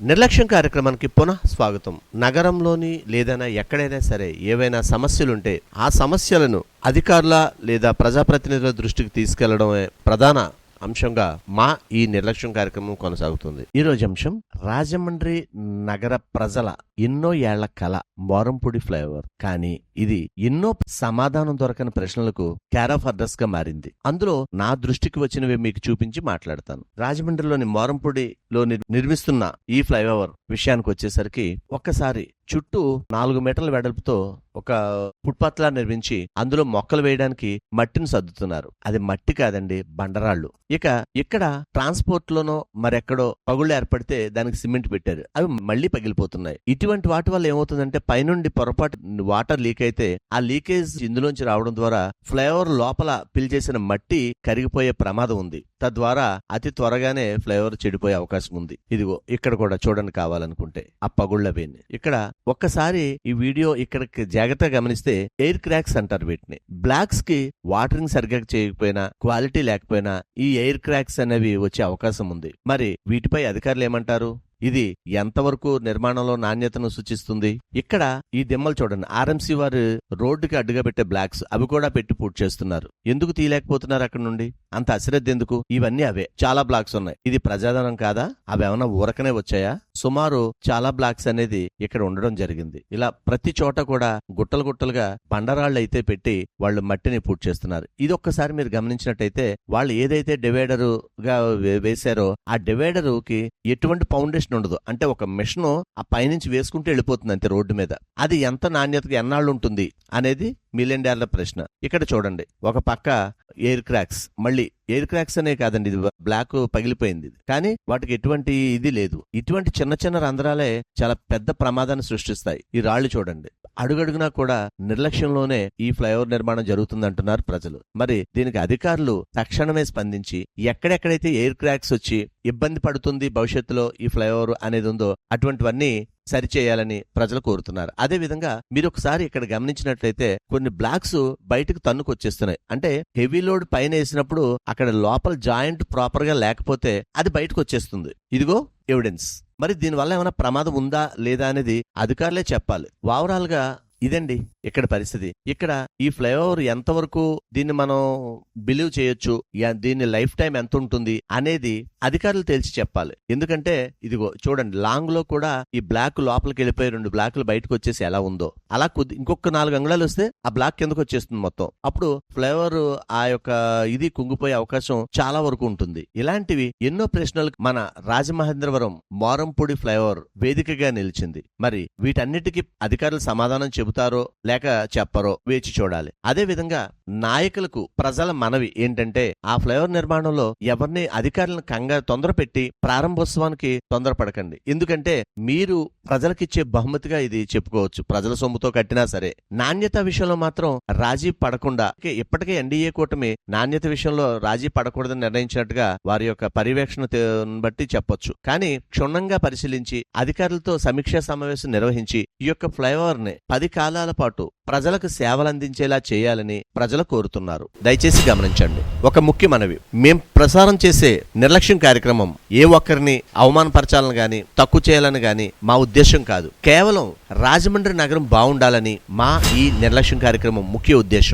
నిర్లక్ష్యం కార్యక్రమానికి పునః స్వాగతం. నగరంలోని లేదైనా ఎక్కడైనా సరే ఏవైనా సమస్యలుంటే ఆ సమస్యలను అధికారుల లేదా ప్రజాప్రతినిధుల దృష్టికి తీసుకెళ్ళడమే ప్రధాన అంశంగా మా ఈ నిర్లక్ష్యం కార్యక్రమం కొనసాగుతుంది. ఈ రోజు అంశం రాజమండ్రి నగర ప్రజల ఎన్నో ఏళ్ళ కళ మోరంపూడి ఫ్లైఓవర్. కానీ ఇది ఎన్నో సమాధానం దొరకని ప్రశ్నలకు క్యార్ ఆఫ్ అడ్రస్గా మారింది. అందులో నా దృష్టికి వచ్చినవి మీకు చూపించి మాట్లాడతాను. రాజమండ్రిలోని మోరంపూడిలో నిర్- నిర్మిస్తున్న ఈ ఫ్లైఓవర్ విషయానికి వచ్చేసరికి ఒక్కసారి చుట్టూ నాలుగు మీటర్ల వెడల్పుతో ఒక ఫుట్పాత్ లా నిర్మించి అందులో మొక్కలు వేయడానికి మట్టిని సర్దుతున్నారు. అది మట్టి కాదండి బండరాళ్ళు. ఇక ఇక్కడ ట్రాన్స్పోర్ట్ లోనో మరెక్కడో పగుళ్ళు ఏర్పడితే దానికి సిమెంట్ పెట్టారు. అవి మళ్ళీ పగిలిపోతున్నాయి. ఇటువంటి వాటి వల్ల ఏమవుతుందంటే పైనుండి పొరపాటు వాటర్ లీక్ అయితే ఆ లీకేజ్ ఇందులోంచి రావడం ద్వారా ఫ్లైఓవర్ లోపల పిలిచేసిన మట్టి కరిగిపోయే ప్రమాదం ఉంది. తద్వారా అతి త్వరగానే ఫ్లైఓవర్ చెడిపోయే అవకాశం ఉంది. ఇదిగో ఇక్కడ కూడా చూడండి కావాలనుకుంటే ఆ పగుళ్ళవేని ఇక్కడ ఒక్కసారి ఈ వీడియో ఇక్కడికి జాగ్రత్తగా గమనిస్తే ఎయిర్ క్రాక్స్ అంటారు వీటిని. బ్లాక్స్కి వాటరింగ్ సరిగ్గా చేయకపోయినా క్వాలిటీ లేకపోయినా ఈ ఎయిర్ క్రాక్స్ అనేవి వచ్చే అవకాశం ఉంది. మరి వీటిపై అధికారులు ఏమంటారు? ఇది ఎంతవరకు నిర్మాణంలో నాణ్యతను సూచిస్తుంది? ఇక్కడ ఈ దిమ్మలు చూడండి. ఆర్ఎంసీ వారు రోడ్డుకి అడ్డుగా పెట్టే బ్లాక్స్ అవి కూడా పెట్టి పూర్తి చేస్తున్నారు. ఎందుకు తీయలేకపోతున్నారు అక్కడ నుండి? అంత అశ్రద్ధ ఎందుకు? ఇవన్నీ అవే. చాలా బ్లాక్స్ ఉన్నాయి. ఇది ప్రజాధనం కాదా? అవి ఏమైనా ఊరకనే వచ్చాయా? సుమారు చాలా బ్లాక్స్ అనేది ఇక్కడ ఉండడం జరిగింది. ఇలా ప్రతి చోట కూడా గుట్టలు గుట్టలుగా బండరాళ్ళు అయితే పెట్టి వాళ్ళు మట్టిని పూర్తి చేస్తున్నారు. ఇది ఒక్కసారి మీరు గమనించినట్టయితే వాళ్ళు ఏదైతే డివైడరు గా వేశారో ఆ డివైడరు కి ఎటువంటి ఫౌండేషన్ ఉండదు. అంటే ఒక మిషన్ ఆ పైనుంచి వేసుకుంటూ వెళ్ళిపోతుంది అంతే రోడ్డు మీద. అది ఎంత నాణ్యతగా ఎన్నాళ్ళు ఉంటుంది? అనేది మిలియన్ డాలర్ ప్రశ్న. ఇక్కడ చూడండి ఒక పక్క ఎయిర్ క్రాక్స్ మళ్ళీ ఎయిర్ క్రాక్స్ అనే కాదండి ఇది బ్లాక్ పగిలిపోయింది కానీ వాటికి ఎటువంటి ఇది లేదు. ఇటువంటి చిన్న చిన్న రంధ్రాలే చాలా పెద్ద ప్రమాదాన్ని సృష్టిస్తాయి. ఈ రాళ్ళు చూడండి అడుగడుగునా కూడా నిర్లక్ష్యంలోనే ఈ ఫ్లైఓవర్ నిర్మాణం జరుగుతుందంటున్నారు ప్రజలు. మరి దీనికి అధికారులు తక్షణమే స్పందించి ఎక్కడెక్కడైతే ఎయిర్ క్రాక్స్ వచ్చి ఇబ్బంది పడుతుంది భవిష్యత్తులో ఈ ఫ్లైఓవర్ అనేది ఉందో అటువంటివన్నీ సరిచేయాలని ప్రజలు కోరుతున్నారు. అదే విధంగా మీరు ఒకసారి ఇక్కడ గమనించినట్లయితే కొన్ని బ్లాక్స్ బయటకు తన్నుకొచ్చేస్తున్నాయి. అంటే హెవీ లోడ్ పైన వేసినప్పుడు అక్కడ లోపల జాయింట్ ప్రాపర్గా లేకపోతే అది బయటకు వచ్చేస్తుంది ఇదిగో ఎవిడెన్స్. మరి దీనివల్ల ఏమైనా ప్రమాదం ఉందా లేదా అనేది అధికారులే చెప్పాలి. ఓవరాల్గా ఇదండి ఇక్కడ పరిస్థితి. ఇక్కడ ఈ ఫ్లైఓవర్ ఎంతవరకు దీన్ని మనం బిలీవ్ చేయొచ్చు దీని లైఫ్ టైం ఎంత ఉంటుంది అనేది అధికారులు తేల్చి చెప్పాలి. ఎందుకంటే ఇదిగో చూడండి లాంగ్లో కూడా ఈ బ్లాక్ లోపలికి వెళ్ళిపోయి రెండు బ్లాక్లు బయటకు వచ్చేసి ఎలా ఉందో. అలా కొద్ది ఇంకొక నాలుగు అంగుళాలు వస్తే ఆ బ్లాక్ కిందకు వచ్చేస్తుంది మొత్తం. అప్పుడు ఫ్లైఓవర్ ఆ యొక్క ఇది కుంగిపోయే అవకాశం చాలా వరకు ఉంటుంది. ఇలాంటివి ఎన్నో ప్రశ్నలు మన రాజమహేంద్రవరం మోరంపూడి ఫ్లైఓవర్ వేదికగా నిలిచింది. మరి వీటన్నిటికీ అధికారులు సమాధానం చెబుతారో లేక చెప్పరో వేచి చూడాలి. అదే విధంగా నాయకులకు ప్రజల మనవి ఏంటంటే ఆ ఫ్లైఓవర్ నిర్మాణంలో ఎవరిని అధికారులను కంగారు తొందర పెట్టి ప్రారంభోత్సవానికి తొందరపడకండి. ఎందుకంటే మీరు ప్రజలకిచ్చే బహుమతిగా ఇది చెప్పుకోవచ్చు. ప్రజల సొమ్ముతో కట్టినా సరే. నాణ్యత విషయంలో మాత్రం రాజీ పడకుండా ఇప్పటికే ఎన్డీఏ కూటమి నాణ్యత విషయంలో రాజీ పడకూడదని నిర్ణయించినట్టుగా వారి యొక్క పర్యవేక్షణ బట్టి చెప్పొచ్చు. కానీ క్షుణ్ణంగా పరిశీలించి అధికారులతో సమీక్షా సమావేశం నిర్వహించి ఈ యొక్క ఫ్లైఓవర్ని పది కాలాల పాటు ప్రజలకు సేవలందించేలా చేయాలని ప్రజలు కోరుతున్నారు. దయచేసి గమనించండి. ఒక ముఖ్య మనవి. మేం ప్రసారం చేసే నిర్లక్ష్యం కార్యక్రమం ఏ ఒక్కరిని అవమానపరచాలని గాని తక్కువ చేయాలని గాని మా ఉద్దేశం కాదు. కేవలం రాజమండ్రి నగరం బాగుండాలని మా ఈ నిర్లక్ష్యం కార్యక్రమం ముఖ్య ఉద్దేశం.